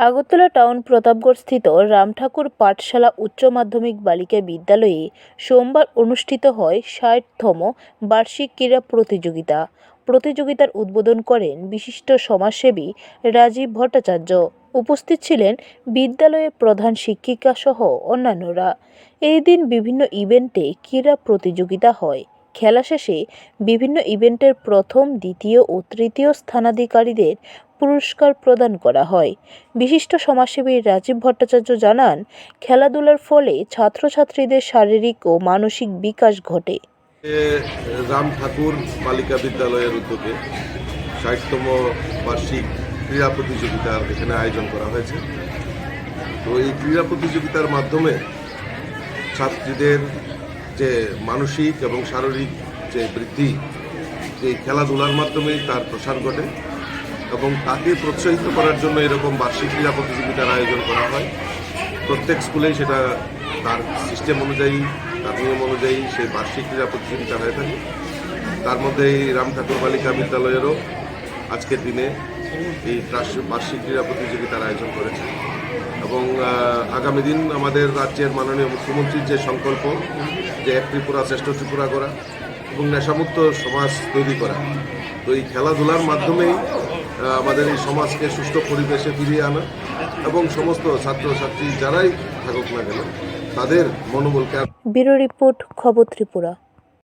Agartala town Pratapgarh প্রতাপগড়স্থিত রামঠাকুর পাঠশালা উচ্চ মাধ্যমিক বালিকা বিদ্যালয়ে সোমবার অনুষ্ঠিত হয় ষাটতম বার্ষিক ক্রীড়া প্রতিযোগিতা। প্রতিযোগিতার উদ্বোধন করেন বিশিষ্ট সমাজসেবী রাজীব ভট্টাচার্য। উপস্থিত ছিলেন বিদ্যালয়ের প্রধান শিক্ষিকা সহ অন্যান্যরা। এই দিন বিভিন্ন ইভেন্টে ক্রীড়া প্রতিযোগিতা হয়। খেলা শেষে বিভিন্ন ইভেন্টের প্রথম, দ্বিতীয় ও তৃতীয় স্থানাধিকারীদের পুরস্কার প্রদান করা হয়। বিশিষ্ট সমাজসেবী রাজীব ভট্টাচার্য জানান, খেলাধুলার ফলে ছাত্রছাত্রীদের শারীরিক ও মানসিক বিকাশ ঘটে। রাম ঠাকুর বালিকা বিদ্যালয়ের উদ্যোগে ষাটতম বার্ষিক ক্রীড়া প্রতিযোগিতার এখানে আয়োজন করা হয়েছে। তো এই ক্রীড়া প্রতিযোগিতার মাধ্যমে ছাত্রীদের যে মানসিক এবং শারীরিক যে বৃদ্ধি, যে খেলাধুলার মাধ্যমেই তার প্রসার ঘটে এবং তাকে প্রোৎসাহিত করার জন্য এরকম বার্ষিক ক্রীড়া প্রতিযোগিতার আয়োজন করা হয়। প্রত্যেক স্কুলেই সেটা তার সিস্টেম অনুযায়ী, তার নিয়ম অনুযায়ী সেই বার্ষিক ক্রীড়া প্রতিযোগিতা হয়ে থাকে। তার মধ্যে এই রাম ঠাকুর বালিকা বিদ্যালয়েরও আজকের দিনে এই বার্ষিক ক্রীড়া প্রতিযোগিতার আয়োজন করেছে। এবং আগামী দিন আমাদের রাজ্যের মাননীয় মুখ্যমন্ত্রীর যে সংকল্প, যে এক ত্রিপুরা শ্রেষ্ঠ ত্রিপুরা করা এবং নেশামুক্ত সমাজ তৈরি করা, তো এই খেলাধুলার মাধ্যমেই আমাদের এই সমাজকে সুস্থ পরিবেশে ফিরিয়ে আনা এবং সমস্ত ছাত্রছাত্রী যারাই থাকুক না কেন, তাদের মনোবলকে ব্যুরো রিপোর্ট খবর ত্রিপুরা।